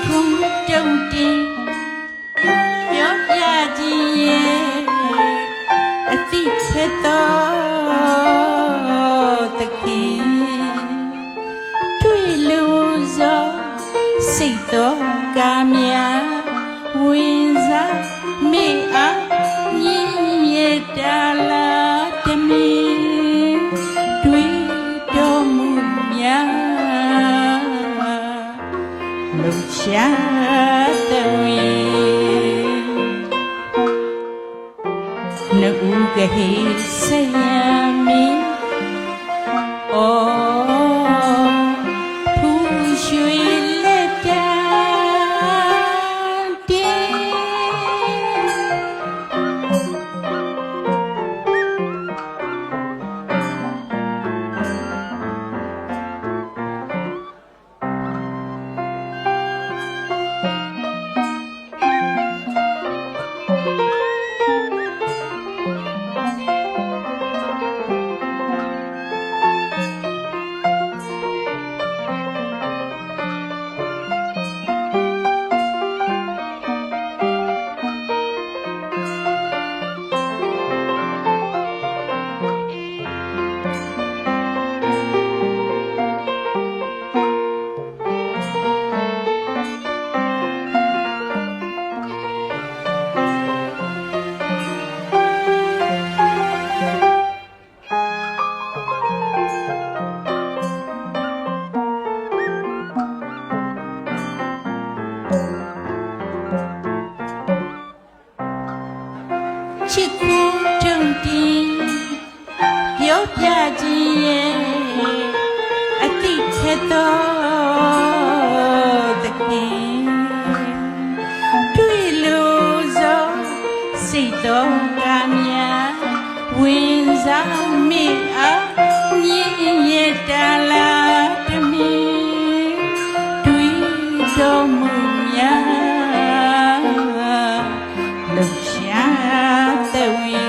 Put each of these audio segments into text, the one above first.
ထုံတုံတင်ပြောပြကြည့်ရဲ့အသိချက်တော်တခင်တွေ့လို့ဇောစိတ်တော်ကမြာဝင်စားမေအားညင်ရတလား ရှာတဲ့ဝေနှုတ်ကဟိဆယ မိအားမြင်ရတာလားတမီတွေ့တော်မူမြတ်လုံရှာတဲ့ဝေ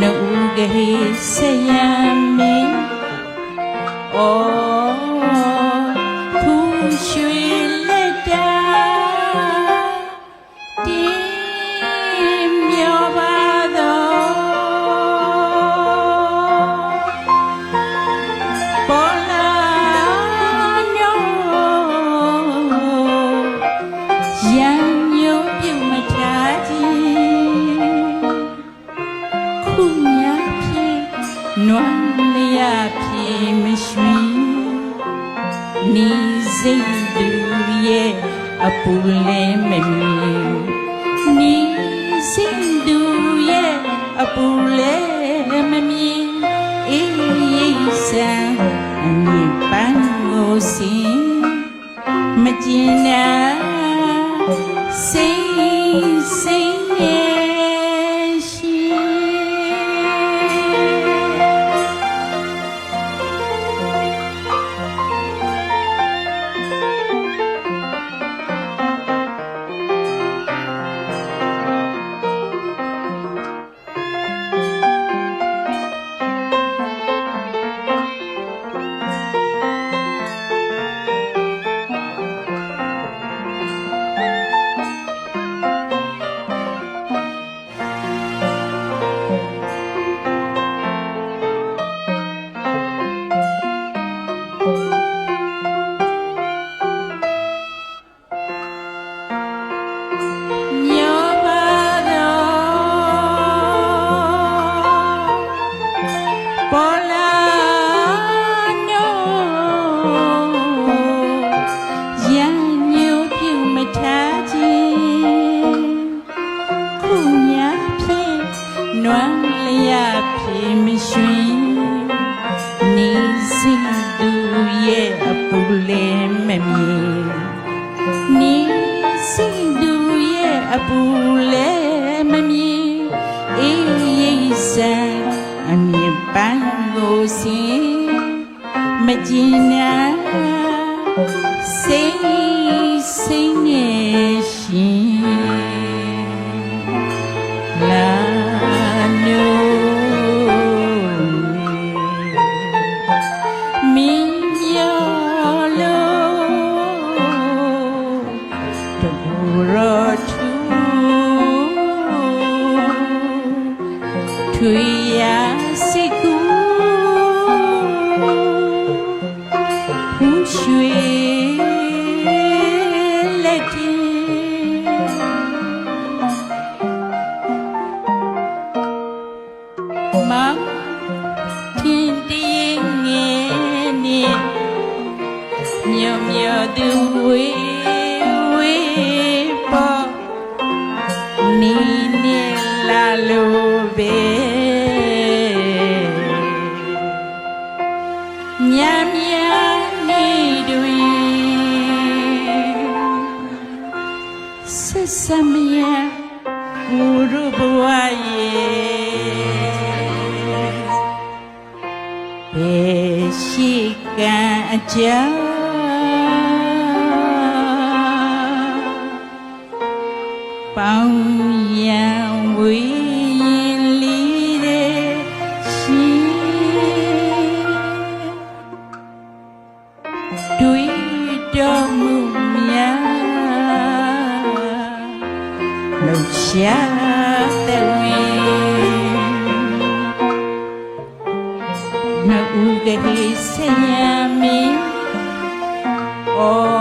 နှုတ်ကဟိဆယံမီအော်ဖူးရွှေ နီစိတ်သူရဲ့အပူလည်းမမြင်နီစိတ်သူရဲ့အပူလည်းမမြင်အေးရိတ်ဆန်းအမြင်ပန်းကိုစင်မကျင်နာစိတ် နွမ်းလျာဖြင့်မရွှင်နေစိသူရဲ့အပူလည်းမမြင်နီစိသူရဲ့အပူလည်းမမြင်အေးရိတ်ဆန်းအမြင်ပန်းကိုစင်မကျင်နာစိတ် ရွှေလက်တီမခင်တည်ငယ်နေမြော့မြော့သူဝေး ကြောင်းပေါင်းရန်ဝေးရင်လီတဲ့ရှိတွေ့တော်မူများလှူရှာတဲ့ဝေနှုတ်ကလေးဆရာမီ Oh.